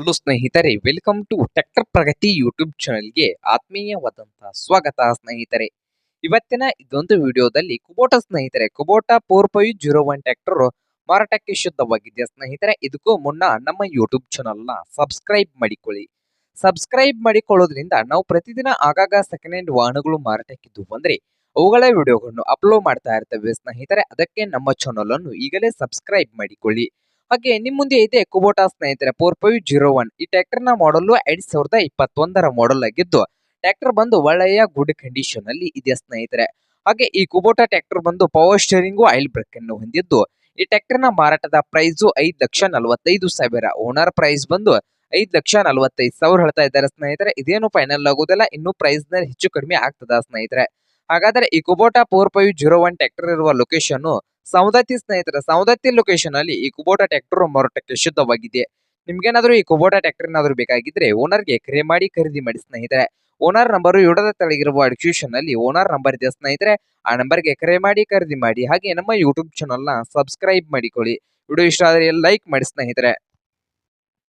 Hello ಸ್ನೇಹಿತರೆ welcome to tractor Pragati YouTube ಚಾನೆಲ್ಗೆ ಆತ್ಮೀಯವಾದಂತಹ ಸ್ವಾಗತ ಸ್ನೇಹಿತರೆ. ಇವತ್ತಿನ ಇದೊಂದು ವಿಡಿಯೋದಲ್ಲಿ ಕುಬೋಟ ಸ್ನೇಹಿತರೆ Kubota four five zero one tractor ಮಾರಾಟಕ್ಕೆ ಶುದ್ಧವಾಗಿದೆ ಸ್ನೇಹಿತರೆ. ಇದಕ್ಕೂ ಮುನ್ನ ನಮ್ಮ ಯೂಟ್ಯೂಬ್ ಚಾನಲ್ನ ಸಬ್ಸ್ಕ್ರೈಬ್ ಮಾಡಿಕೊಳ್ಳಿ. ಸಬ್ಸ್ಕ್ರೈಬ್ ಮಾಡಿಕೊಳ್ಳೋದ್ರಿಂದ ನಾವು ಪ್ರತಿದಿನ ಆಗಾಗ ಸೆಕೆಂಡ್ ಹ್ಯಾಂಡ್ ವಾಹನಗಳು ಮಾರಾಟಕ್ಕಿದ್ದು ಬಂದ್ರೆ ಅವುಗಳ ವಿಡಿಯೋಗಳನ್ನು ಅಪ್ಲೋಡ್ ಮಾಡ್ತಾ ಇರ್ತವೆ ಸ್ನೇಹಿತರೆ. ಅದಕ್ಕೆ ನಮ್ಮ ಚಾನಲ್ ಅನ್ನು ಈಗಲೇ ಸಬ್ಸ್ಕ್ರೈಬ್ ಮಾಡಿಕೊಳ್ಳಿ. ಹಾಗೆ ನಿಮ್ ಮುಂದೆ ಇದೆ ಕುಬೋಟಾ ಸ್ನೇಹಿತರೆ ಫೋರ್ ಫೈವ್ ಜೀರೋ ಒನ್ ಈ ಟ್ರ್ಯಾಕ್ಟರ್ನ ಮಾಡಲ್ ಎರಡ್ ಸಾವಿರದ ಇಪ್ಪತ್ತೊಂದರ ಮಾಡಲ್ ಆಗಿದ್ದು ಟ್ರ್ಯಾಕ್ಟರ್ ಬಂದು ಒಳ್ಳೆಯ ಗುಡ್ ಕಂಡೀಷನ್ ಅಲ್ಲಿ ಇದೆ ಸ್ನೇಹಿತರೆ. ಹಾಗೆ ಈ ಕುಬೋಟಾ ಟ್ರ್ಯಾಕ್ಟರ್ ಬಂದು ಪವರ್ ಸ್ಟೇರಿಂಗು ಆಯಿಲ್ ಬ್ರೇಕ್ ಅನ್ನು ಹೊಂದಿದ್ದು, ಈ ಟ್ರ್ಯಾಕ್ಟರ್ನ ಮಾರಾಟದ ಪ್ರೈಸ್ ಐದ್ ಲಕ್ಷ ನಲವತ್ತೈದು ಸಾವಿರ. ಓನರ್ ಪ್ರೈಸ್ ಬಂದು ಐದ್ ಲಕ್ಷ ನಲವತ್ತೈದು ಸಾವಿರ ಹೇಳ್ತಾ ಇದ್ದಾರೆ ಸ್ನೇಹಿತರೆ. ಇದೇನು ಫೈನಲ್ ಆಗೋದಿಲ್ಲ, ಇನ್ನು ಪ್ರೈಸ್ನಲ್ಲಿ ಹೆಚ್ಚು ಕಡಿಮೆ ಆಗ್ತದ ಸ್ನೇಹಿತರೆ. ಹಾಗಾದ್ರೆ ಈ Kubota four five zero one tractor ಇರುವ ಲೊಕೇಶನ್ ಸೌದತ್ತಿ ಸ್ನೇಹಿತರೆ ಸೌದತ್ತಿ ಲೊಕೇಶನ್ ಅಲ್ಲಿ ಈ ಕುಬೋಟಾ ಟ್ರ್ಯಾಕ್ಟರ್ ಮಾರಾಟಕ್ಕೆ ಶುದ್ಧವಾಗಿದೆ. ನಿಮ್ಗೇನಾದ್ರೂ ಈ ಕುಬೋಟಾ ಟ್ರ್ಯಾಕ್ಟರ್ ಏನಾದ್ರೂ ಬೇಕಾಗಿದ್ರೆ ಓನರ್ಗೆ ಕರೆ ಮಾಡಿ ಖರೀದಿ ಮಾಡಿ ಸ್ನೇಹಿತರೆ. ಓನರ್ ನಂಬರ್ ಇಡದ ತೆಳಗಿರುವ ಡಿಸ್ಕ್ರಿಪ್ಷನ್ ಅಲ್ಲಿ ಓನರ್ ನಂಬರ್ ಇದೆ ಸ್ನೇಹಿತರೆ. ಆ ನಂಬರ್ಗೆ ಕರೆ ಮಾಡಿ, ಖರೀದಿ ಮಾಡಿ, ಹಾಗೆ ನಮ್ಮ ಯೂಟ್ಯೂಬ್ ಚಾನಲ್ನ ಸಬ್ಸ್ಕ್ರೈಬ್ ಮಾಡಿಕೊಳ್ಳಿ. ವಿಡಿಯೋ ಇಷ್ಟ ಆದರೆ ಲೈಕ್ ಮಾಡಿ ಸ್ನೇಹಿತರೆ.